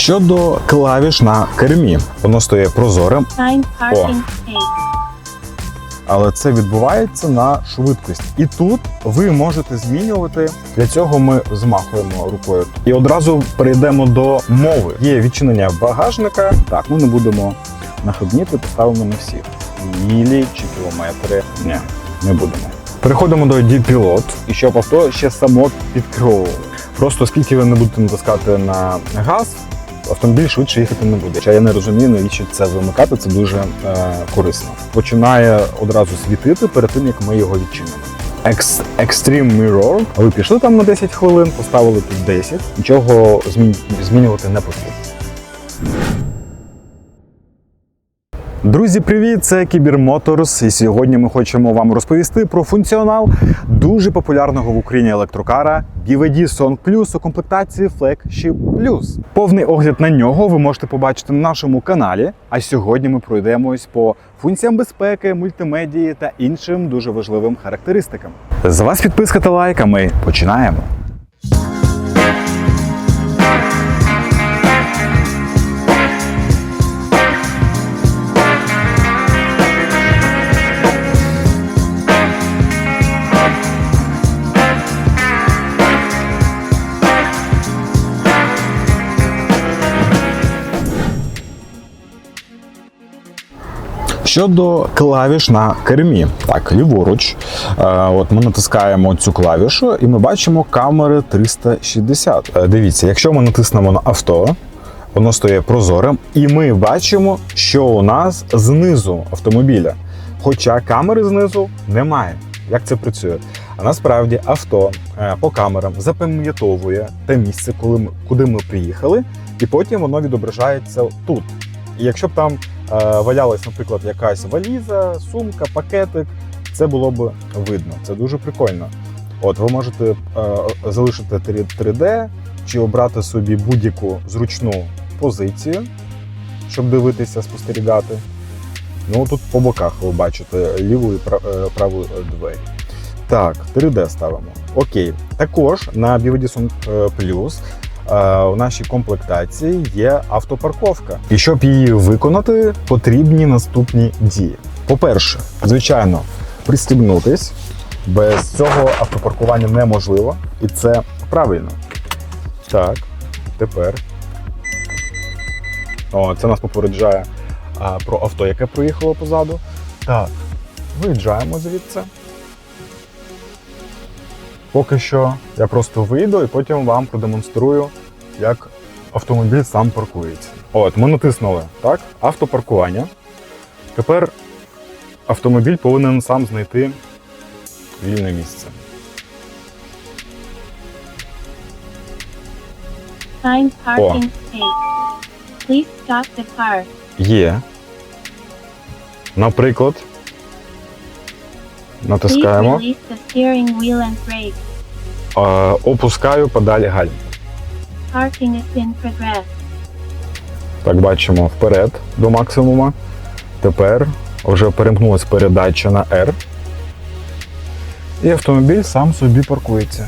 Щодо клавіш на кермі, воно стає прозорим, space. але це відбувається на швидкість. І тут ви можете змінювати. Для цього ми змахуємо рукою. І одразу перейдемо до мови. Є відчинення багажника. Так, ми не будемо нахибніти, поставимо на всіх. Мілі чи кілометри. Ні, не будемо. Переходимо до D-Pilot, і щоб авто ще само підкеровувало. Просто оскільки ви не будете натискати на газ, автомобіль швидше їхати не буде. Хоча я не розумію, навіщо це вимикати, це дуже е, корисно. Починає одразу світити перед тим, як ми його відчинимо. Екс Extreme Mirror. Ви пішли там на 10 хвилин, поставили тут 10, нічого змінювати не потрібно. Друзі, привіт! Це Кібер Моторс. І сьогодні ми хочемо вам розповісти про функціонал дуже популярного в Україні електрокара BVD Song Plus у комплектації Flagship Plus. Повний огляд на нього ви можете побачити на нашому каналі. А сьогодні ми пройдемось по функціям безпеки, мультимедії та іншим дуже важливим характеристикам. З вас підписка та лайк, ми починаємо. Щодо клавіш на кермі, так, ліворуч, е, от ми натискаємо цю клавішу і ми бачимо камери 360. Е, Дивіться, якщо ми натиснемо на авто, воно стає прозорим, і ми бачимо, що у нас знизу автомобіля. Хоча камери знизу немає. Як це працює? А насправді авто е, по камерам запам'ятовує те місце, коли ми, куди ми приїхали, і потім воно відображається тут. І якщо б там валялась, наприклад, якась валіза, сумка, пакетик, це було б видно. Це дуже прикольно. От ви можете е, залишити 3D чи обрати собі будь-яку зручну позицію, щоб дивитися, спостерігати. Ну тут по боках ви бачите ліву і е, праву е, двері. Так, 3D ставимо. Окей. Також на BVD Plus е, у нашій комплектації є автопарковка. І щоб її виконати, потрібні наступні дії. По-перше, звичайно, пристібнутись. Без цього автопаркування неможливо, і це правильно. Так, тепер. О, це нас попереджає а, про авто, яке проїхало позаду. Так, виїжджаємо звідси. Поки що я просто вийду і потім вам продемонструю, як автомобіль сам паркується. От, ми натиснули так, автопаркування. Тепер автомобіль повинен сам знайти вільне місце. Time parking space. Please stop the car. Є. Наприклад, Please натискаємо, release the steering wheel and brake. е, опускаю педалі гальм. Parking progressed. Так, бачимо вперед до максимума. Тепер вже перемкнулась передача на R. І автомобіль сам собі паркується.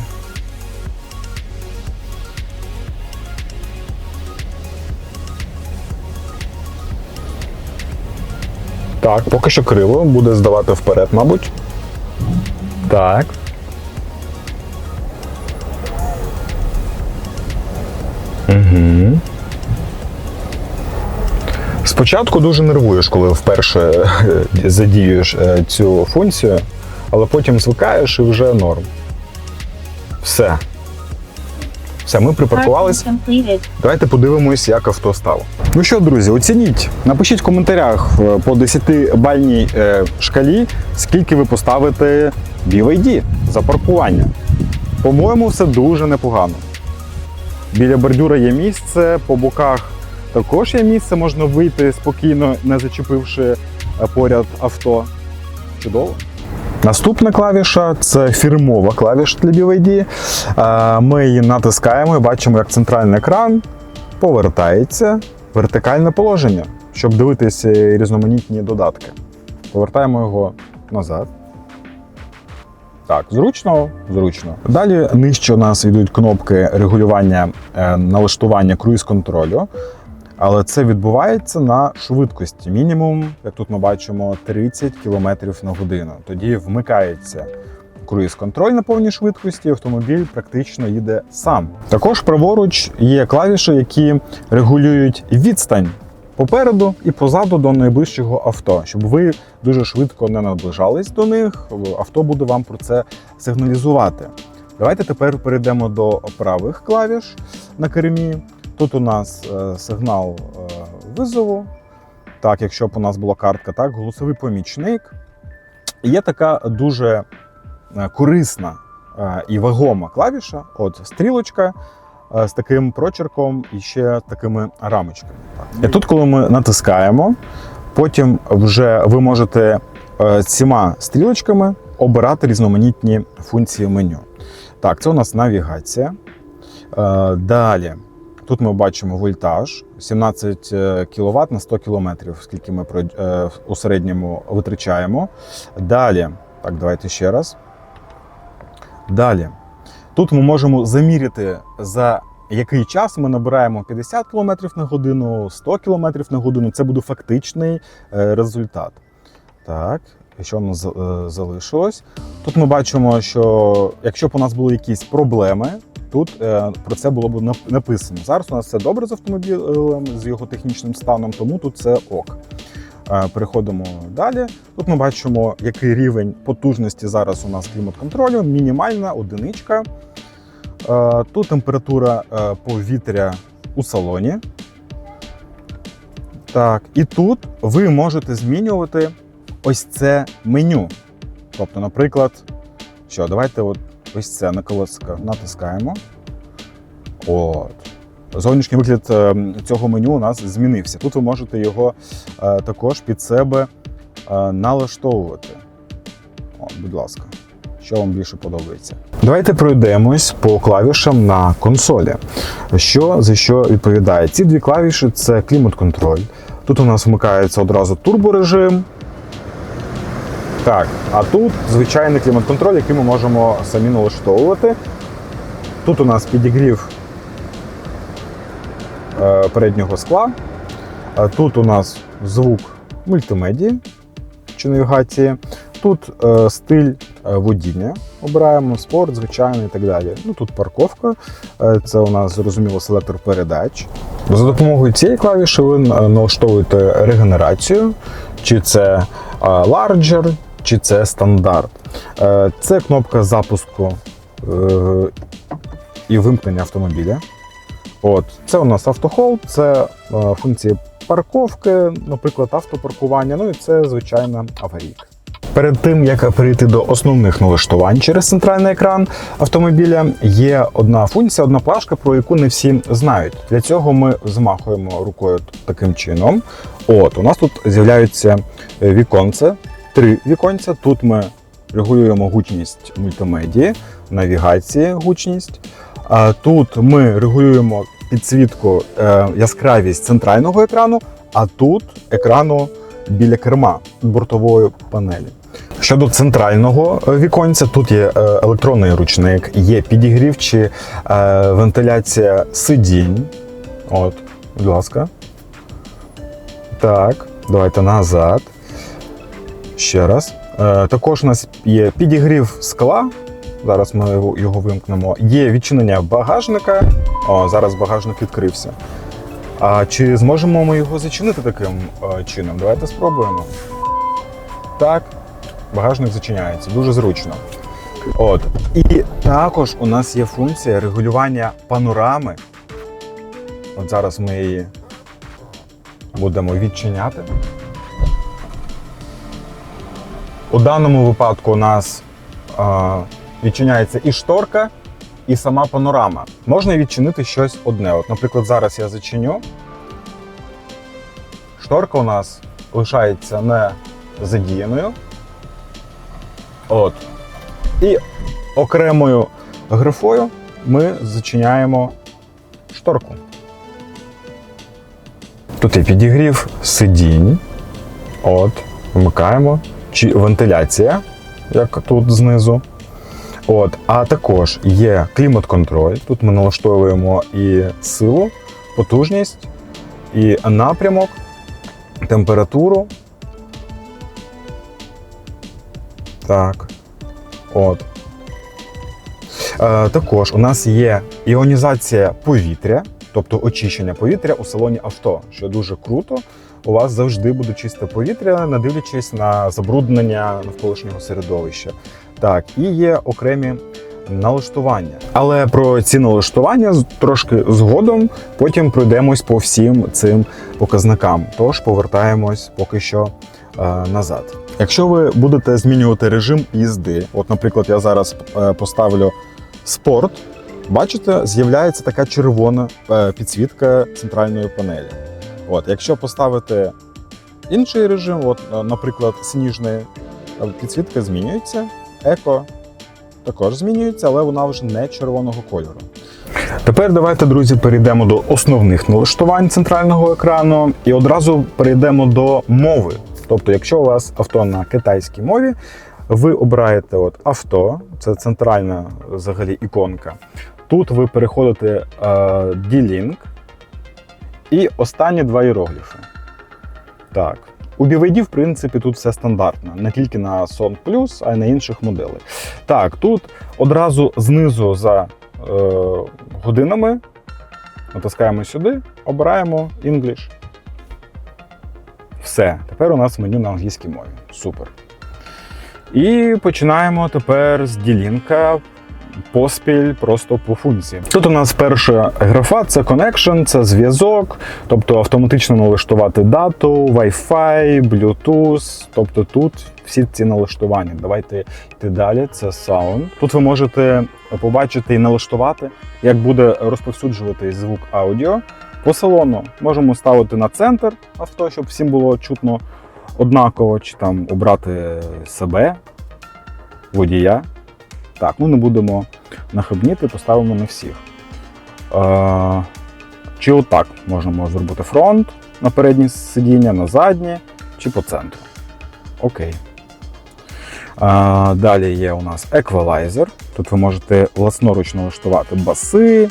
Так, поки що криво, буде здавати вперед, мабуть. Так. Угу. Спочатку дуже нервуєш, коли вперше е, задіюєш е, цю функцію, але потім звикаєш і вже норм. Все. Все, ми припаркувались. Давайте подивимось, як авто стало. Ну що, друзі, оцініть. Напишіть в коментарях е, по 10-бальній е, шкалі, скільки ви поставите BYD за паркування. По-моєму, все дуже непогано. Біля бордюра є місце, по боках також є місце, можна вийти спокійно, не зачепивши е, поряд авто. Чудово. Наступна клавіша це фірмова клавіша для BYD. Е, Ми її натискаємо і бачимо, як центральний екран повертається в вертикальне положення, щоб дивитися різноманітні додатки. Повертаємо його назад. Так, зручно, зручно. Далі нижче у нас йдуть кнопки регулювання е, налаштування круїз-контролю. Але це відбувається на швидкості. Мінімум, як тут ми бачимо, 30 км на годину. Тоді вмикається круїз-контроль на повній швидкості, автомобіль практично їде сам. Також праворуч є клавіші, які регулюють відстань попереду і позаду до найближчого авто, щоб ви дуже швидко не наближались до них. Авто буде вам про це сигналізувати. Давайте тепер перейдемо до правих клавіш на кермі. Тут у нас е, сигнал е, визову. Так, якщо б у нас була картка, так, голосовий помічник. Є така дуже е, корисна і вагома клавіша. От стрілочка з таким прочерком і ще такими рамочками. І тут, коли ми натискаємо, потім вже ви можете е, цими стрілочками обирати різноманітні функції меню. Так, це у нас навігація. Е, Далі. Тут ми бачимо вольтаж 17 кВт на 100 км, скільки ми е, у середньому витрачаємо. Далі, так, давайте ще раз. Далі. Тут ми можемо заміряти, за який час ми набираємо 50 км на годину, 100 км на годину. Це буде фактичний е, результат. Так, що у нас е, залишилось? Тут ми бачимо, що якщо б у нас були якісь проблеми, тут е, про це було б написано. Зараз у нас все добре з автомобілем, з його технічним станом, тому тут це ок. Е, Переходимо далі. Тут ми бачимо, який рівень потужності зараз у нас клімат-контролю, мінімальна одиничка. Е, Тут температура е, повітря у салоні. Так, і тут ви можете змінювати ось це меню. Тобто, наприклад, що, давайте от ось це на колесико натискаємо. От. Зовнішній вигляд е, цього меню у нас змінився. Тут ви можете його е, також під себе е, налаштовувати. О, будь ласка, що вам більше подобається. Давайте пройдемось по клавішам на консолі. Що за що відповідає? Ці дві клавіші це клімат-контроль. Тут у нас вмикається одразу турборежим. Так, а тут звичайний клімат-контроль, який ми можемо самі налаштовувати. Тут у нас підігрів переднього скла. Тут у нас звук мультимедії чи навігації. Тут е, стиль е, водіння. Обираємо спорт, звичайний і так далі. Ну тут парковка. Е, це у нас зрозуміло селектор передач. За допомогою цієї клавіші ви е, налаштовуєте регенерацію, чи це е, Larger, чи це стандарт. Е, Це кнопка запуску е, і вимкнення автомобіля. От, це у нас автохолд, це е, функції парковки, наприклад, автопаркування. Ну і це звичайна аварійка. Перед тим як перейти до основних налаштувань через центральний екран автомобіля, є одна функція, одна плашка, про яку не всі знають. Для цього ми змахуємо рукою таким чином. От, у нас тут з'являються е, віконце, три віконця. Тут ми регулюємо гучність мультимедії, навігації гучність. Тут ми регулюємо підсвітку, е, яскравість центрального екрану, а тут екрану біля керма бортової панелі. Щодо центрального е, віконця, тут є е, електронний ручник, є підігрів чи вентиляція сидінь. От, будь ласка. Так, давайте назад. Ще раз. Також у нас є підігрів скла. Зараз ми його, вимкнемо. Є відчинення багажника. О, зараз багажник відкрився. А чи зможемо ми його зачинити таким е, чином? Давайте спробуємо. Так, багажник зачиняється, дуже зручно. От. І також у нас є функція регулювання панорами. От зараз ми її будемо відчиняти. У даному випадку у нас е, відчиняється і шторка, і сама панорама. Можна відчинити щось одне. От, наприклад, зараз я зачиню. Шторка у нас лишається не задіяною. От. І окремою грифою ми зачиняємо шторку. Тут є підігрів сидінь. От, вмикаємо. Чи вентиляція, як тут знизу. От, а також є клімат-контроль. Тут ми налаштовуємо і силу, потужність, і напрямок, температуру. Так. От. Е, також у нас є іонізація повітря, тобто очищення повітря у салоні авто, що дуже круто. У вас завжди буде чисте повітря, не дивлячись на забруднення навколишнього середовища. Так, і є окремі налаштування. Але про ці налаштування трошки згодом потім пройдемось по всім цим показникам. Тож повертаємось поки що е, назад. Якщо ви будете змінювати режим їзди, от, наприклад, я зараз е, поставлю спорт, бачите, з'являється така червона е, підсвітка центральної панелі. От, якщо поставити інший режим, от, е, наприклад, сніжний, підсвітка змінюється, еко також змінюється, але вона вже не червоного кольору. Тепер давайте, друзі, перейдемо до основних налаштувань центрального екрану і одразу перейдемо до мови. Тобто, якщо у вас авто на китайській мові, ви обираєте от авто, це центральна взагалі іконка. Тут ви переходите е, D-Link і останні два іерогліфи. Так. У BYD, в принципі, тут все стандартно, не тільки на Son Plus, а й на інших моделях. Так, тут одразу знизу за е, годинами натискаємо сюди, обираємо English. Все, тепер у нас меню на англійській мові. Супер. І починаємо тепер з ділінка поспіль просто по функції. Тут у нас перша графа це connection, це зв'язок, тобто автоматично налаштувати дату, Wi-Fi, Bluetooth. Тобто тут всі ці налаштування. Давайте йти далі. Це sound. Тут ви можете побачити і налаштувати, як буде розповсюджуватись звук аудіо. По салону можемо ставити на центр авто, щоб всім було чутно однаково, чи там обрати себе, водія. Так, ну не будемо нахабніти, поставимо на всіх. Е, чи отак можемо зробити фронт на переднє сидіння, на заднє, чи по центру. Окей. Е, далі є у нас еквалайзер. Тут ви можете власноруч налаштувати баси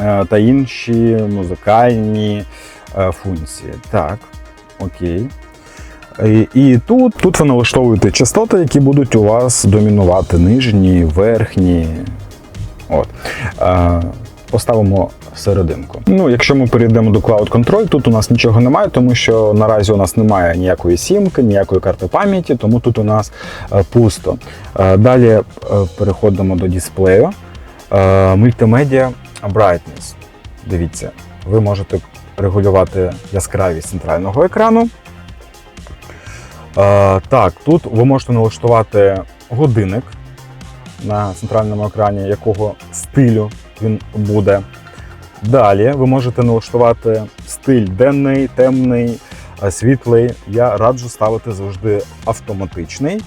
е, та інші музикальні е, функції. Так, окей. І, і тут, тут ви налаштовуєте частоти, які будуть у вас домінувати нижні, верхні. От. Е, поставимо серединку. Ну, якщо ми перейдемо до Cloud Control, тут у нас нічого немає, тому що наразі у нас немає ніякої сімки, ніякої карти пам'яті, тому тут у нас е, пусто. Е, далі е, переходимо до дисплею. Е, Мультимедіа Brightness. Дивіться, ви можете регулювати яскравість центрального екрану. Е, так, тут ви можете налаштувати годинник на центральному екрані, якого стилю він буде. Далі ви можете налаштувати стиль денний, темний, е, світлий. Я раджу ставити завжди автоматичний.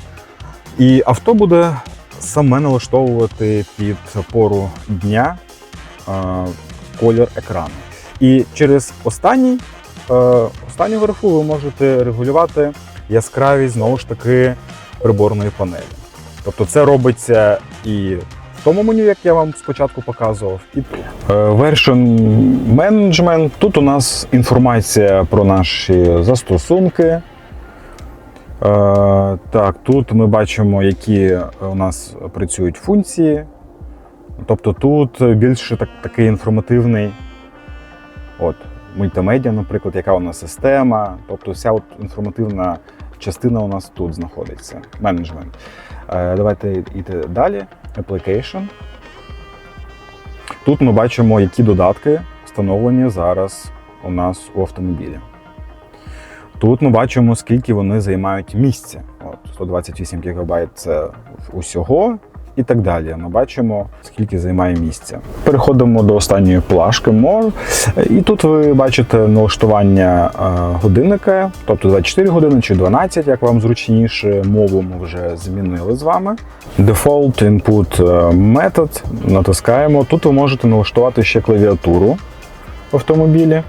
І авто буде саме налаштовувати під пору дня е, колір екрану. І через останній, останню графу ви можете регулювати яскравість знову ж таки приборної панелі. Тобто це робиться і в тому меню, як я вам спочатку показував, і тут. Е, Version Management. Тут у нас інформація про наші застосунки. Е, Так, тут ми бачимо, які у нас працюють функції. Тобто тут більше так, такий інформативний от, мультимедіа, наприклад, яка у нас система. Тобто вся от інформативна частина у нас тут знаходиться. Менеджмент. Е, Давайте йти далі. Application. Тут ми бачимо, які додатки встановлені зараз у нас у автомобілі. Тут ми бачимо, скільки вони займають місця. От, 128 ГБ це усього і так далі. Ми бачимо, скільки займає місця. Переходимо до останньої плашки More. І тут ви бачите налаштування е, годинника, тобто 24 години чи 12, як вам зручніше. Мову ми вже змінили з вами. Default Input Method натискаємо. Тут ви можете налаштувати ще клавіатуру в автомобілі.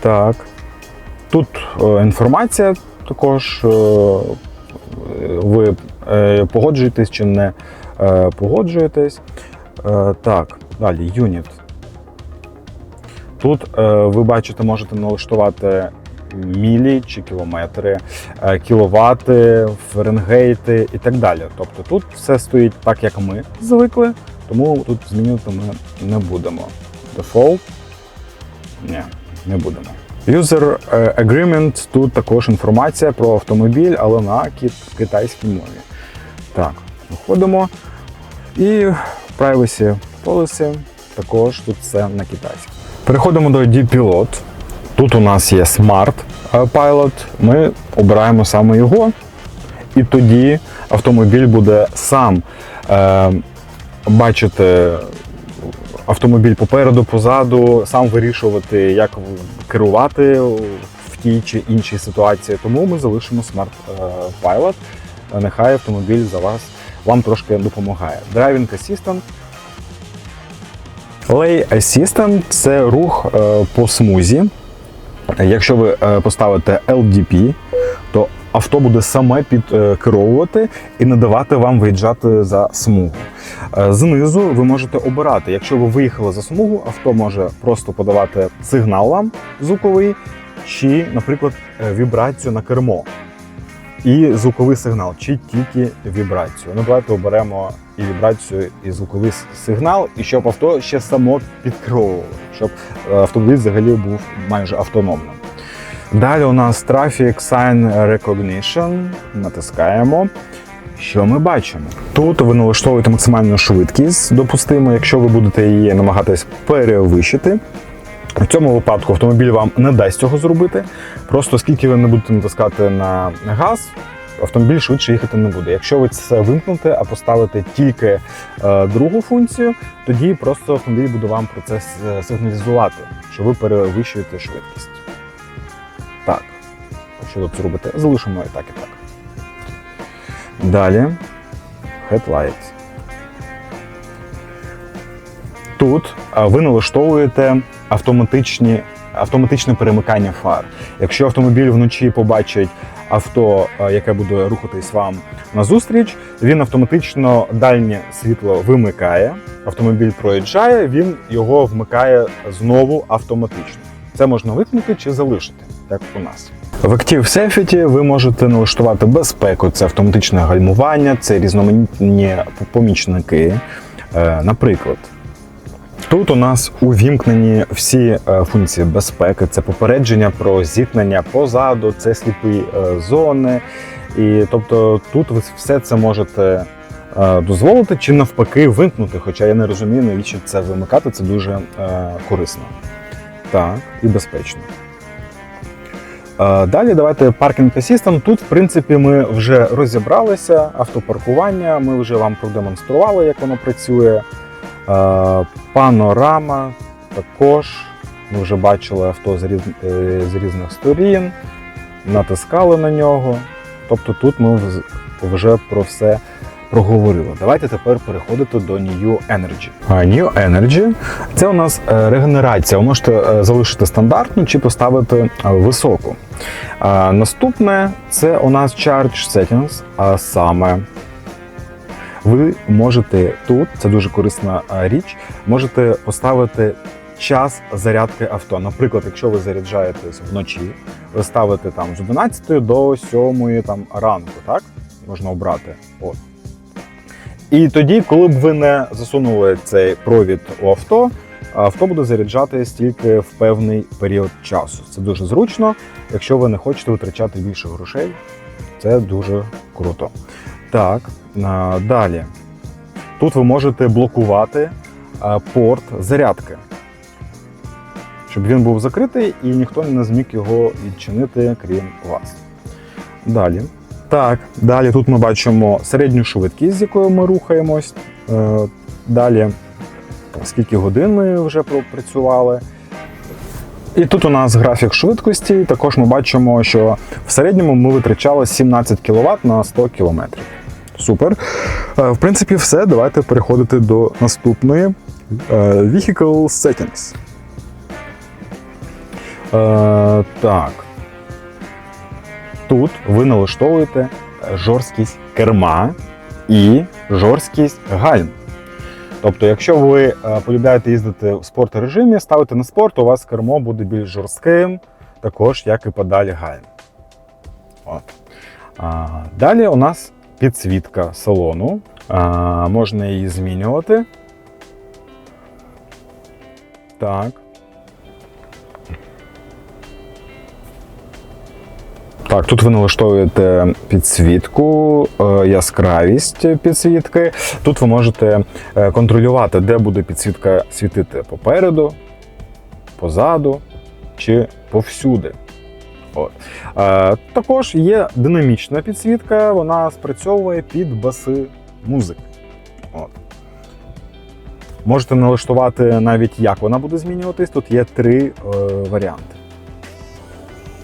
Так. Тут е, інформація також. е, ви е, погоджуєтесь чи не е, погоджуєтесь. Е, так, далі, юніт. Тут е, ви бачите, можете налаштувати мілі чи кілометри, е, кіловати, фаренгейти і так далі. Тобто тут все стоїть так, як ми звикли, тому тут змінювати ми не будемо. Default? Ні, не будемо. User е, Agreement тут також інформація про автомобіль, але на китайській мові. Так, виходимо. І Privacy Policy також тут все на китайській. Переходимо до D-Pilot. Тут у нас є Smart е, Pilot. Ми обираємо саме його, і тоді автомобіль буде сам е, бачити автомобіль попереду, позаду, сам вирішувати, як керувати в тій чи іншій ситуації. Тому ми залишимо Smart е, Pilot. Е, Нехай автомобіль за вас вам трошки допомагає. Driving Assistant. Lay Assistant – це рух е, по смузі. Якщо ви е, поставите LDP, то авто буде саме підкеровувати і не давати вам виїжджати за смугу. Е, Знизу ви можете обирати. Якщо ви виїхали за смугу, авто може просто подавати сигнал вам звуковий, чи, наприклад, вібрацію на кермо. І звуковий сигнал, чи тільки вібрацію. Ну, давайте оберемо і вібрацію, і звуковий сигнал, і щоб авто ще само підкеровувало, щоб е, автомобіль взагалі був майже автономним. Далі у нас Traffic Sign Recognition. Натискаємо. Що ми бачимо? Тут ви налаштовуєте максимальну швидкість допустимо, якщо ви будете її намагатись перевищити. В цьому випадку автомобіль вам не дасть цього зробити. Просто оскільки ви не будете натискати на газ, автомобіль швидше їхати не буде. Якщо ви це вимкнете, а поставите тільки е, другу функцію, тоді просто автомобіль буде вам про це сигналізувати, що ви перевищуєте швидкість. Так, що тут зробити? Залишимо і так, і так. Далі Headlights. Тут ви налаштовуєте автоматичні, автоматичне перемикання фар. Якщо автомобіль вночі побачить авто, яке буде рухатись вам назустріч, він автоматично дальнє світло вимикає. Автомобіль проїжджає, він його вмикає знову автоматично. Це можна вимкнути чи залишити, як у нас. В Active Safety ви можете налаштувати безпеку, це автоматичне гальмування, це різноманітні помічники. Е, Наприклад, Тут у нас увімкнені всі е, функції безпеки, це попередження про зіткнення позаду, це сліпі е, зони. І тобто тут ви все це можете е, дозволити чи навпаки вимкнути. Хоча я не розумію, навіщо це вимикати, це дуже корисно. Так, і безпечно. Далі давайте Parking Assistant. Тут, в принципі, ми вже розібралися. Автопаркування, ми вже вам продемонстрували, як воно працює. Е, Панорама також. Ми вже бачили авто з, різ... е, з різних сторін, натискали на нього. Тобто тут ми вже про все проговорили. Давайте тепер переходити до New Energy. New Energy це у нас е, регенерація. Ви можете залишити стандартну чи поставити високу. Наступне це у нас Charge Settings, а саме ви можете тут, це дуже корисна річ, можете поставити час зарядки авто. Наприклад, якщо ви заряджаєтесь вночі, ви ставите там з 11 до 7 там, ранку, так? Можна обрати. От. І тоді, коли б ви не засунули цей провід у авто, авто буде заряджатись тільки в певний період часу. Це дуже зручно, якщо ви не хочете витрачати більше грошей. Це дуже круто. Так, далі. Тут ви можете блокувати порт зарядки, щоб він був закритий і ніхто не зміг його відчинити, крім вас. Далі. Так, далі тут ми бачимо середню швидкість, з якою ми рухаємось. Е, Далі, скільки годин ми вже пропрацювали. І тут у нас графік швидкості. Також ми бачимо, що в середньому ми витрачали 17 кВт на 100 км. Супер. Е, В принципі, все. Давайте переходити до наступної е, Vehicle Settings. Е, Так. Тут ви налаштовуєте жорсткість керма і жорсткість гальм. Тобто, якщо ви полюбляєте їздити в спорт-режимі, ставите на спорт, у вас кермо буде більш жорстким, також як і подалі гальм. От. Далі у нас підсвітка салону. А, можна її змінювати. Так. Так, тут ви налаштовуєте підсвітку, е, яскравість підсвітки. Тут ви можете е, контролювати, де буде підсвітка світити попереду, позаду чи повсюди. Е, також є динамічна підсвітка, вона спрацьовує під баси музики. От. Можете налаштувати навіть, як вона буде змінюватись. Тут є три е, варіанти.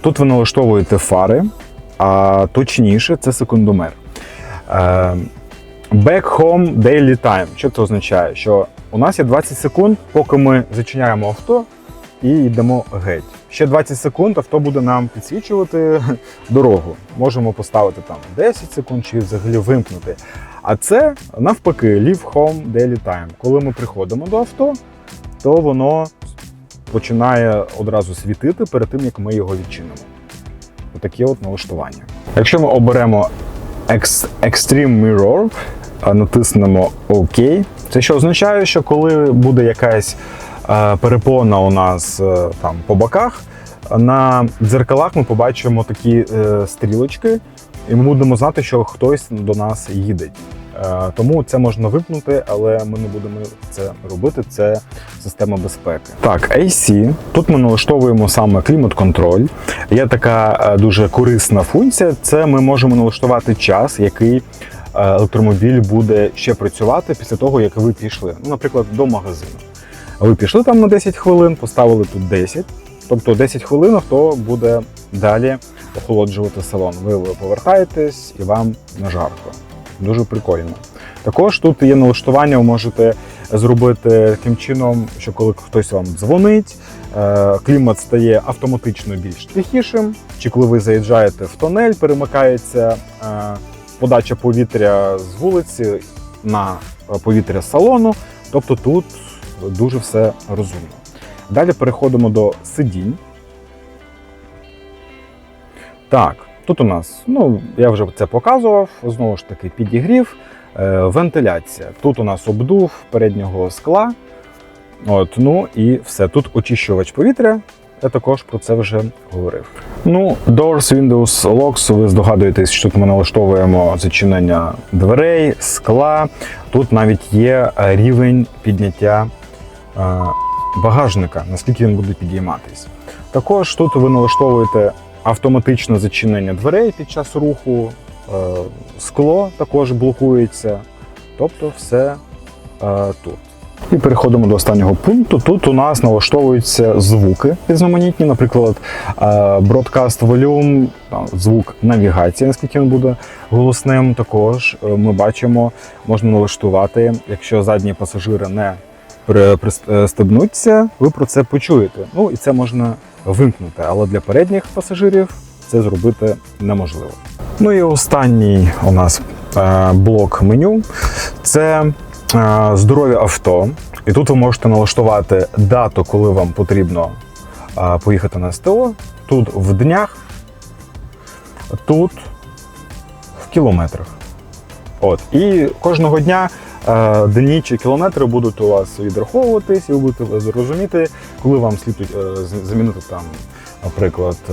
Тут ви налаштовуєте фари, а точніше це секундомер. Е, Back home daily time. Що це означає? Що у нас є 20 секунд, поки ми зачиняємо авто і йдемо геть. Ще 20 секунд авто буде нам підсвічувати дорогу. Можемо поставити там 10 секунд чи взагалі вимкнути. А це навпаки, leave home daily time. Коли ми приходимо до авто, то воно починає одразу світити перед тим, як ми його відчинимо. Отакі от налаштування. Якщо ми оберемо Ex- Extreme Mirror, натиснемо ОК, це що означає, що коли буде якась перепона у нас е, там по боках, на дзеркалах ми побачимо такі е, стрілочки, і ми будемо знати, що хтось до нас їде. Е, Тому це можна вимкнути, але ми не будемо це робити. Це система безпеки. Так, AC. Тут ми налаштовуємо саме клімат-контроль. Є така е, дуже корисна функція. Це ми можемо налаштувати час, який е, електромобіль буде ще працювати після того, як ви пішли. Ну, наприклад, до магазину. Ви пішли там на 10 хвилин, поставили тут 10. Тобто 10 хвилин авто буде далі охолоджувати салон. Ви повертаєтесь і вам не жарко. Дуже прикольно. Також тут є налаштування, ви можете зробити таким чином, що коли хтось вам дзвонить, е, клімат стає автоматично більш тихішим, чи коли ви заїжджаєте в тонель, перемикається е, подача повітря з вулиці на е, повітря салону. Тобто тут дуже все розумно. Далі переходимо до сидінь. Так, тут у нас, ну, я вже це показував, знову ж таки, підігрів, е, вентиляція. Тут у нас обдув переднього скла. От, ну і все. Тут очищувач повітря. Я також про це вже говорив. Ну, Doors, Windows, Locks, ви здогадуєтесь, що тут ми налаштовуємо зачинення дверей, скла. Тут навіть є е, рівень підняття багажника, наскільки він буде підійматись. Також тут ви налаштовуєте автоматичне зачинення дверей під час руху, е, скло також блокується. Тобто все е, тут. І переходимо до останнього пункту. Тут у нас налаштовуються звуки різноманітні, наприклад, е, Volume, там, звук навігації, наскільки він буде голосним. Також е, ми бачимо, можна налаштувати, якщо задні пасажири не пристебнуться, ви про це почуєте. Ну і це можна вимкнути, але для передніх пасажирів це зробити неможливо. Ну і останній у нас е, блок меню це е, здоров'я авто. І тут ви можете налаштувати дату, коли вам потрібно е, поїхати на СТО. Тут в днях, тут в кілометрах. От. І кожного дня е, дні чи кілометри будуть у вас відраховуватись, і ви будете розуміти, коли вам слід е, замінити там, наприклад, е,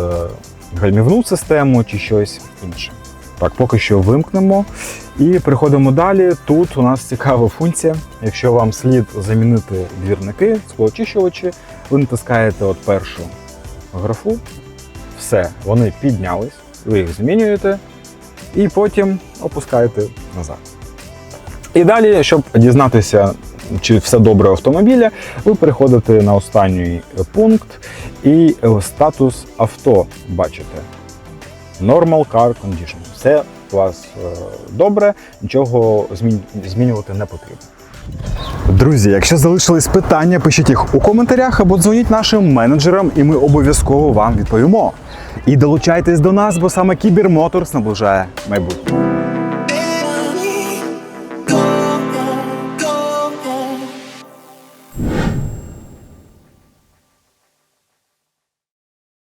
гальмівну систему чи щось інше. Так, поки що вимкнемо і переходимо далі. Тут у нас цікава функція. Якщо вам слід замінити двірники, склоочищувачі, ви натискаєте от першу графу, все, вони піднялись, ви їх змінюєте і потім опускаєте назад. І далі, щоб дізнатися, чи все добре автомобіля, ви переходите на останній пункт і е, статус авто бачите. Normal Car Condition. Все у вас е, добре, нічого змінювати не потрібно. Друзі, якщо залишились питання, пишіть їх у коментарях або дзвоніть нашим менеджерам, і ми обов'язково вам відповімо. І долучайтесь до нас, бо саме Кібермоторс наближає майбутнє.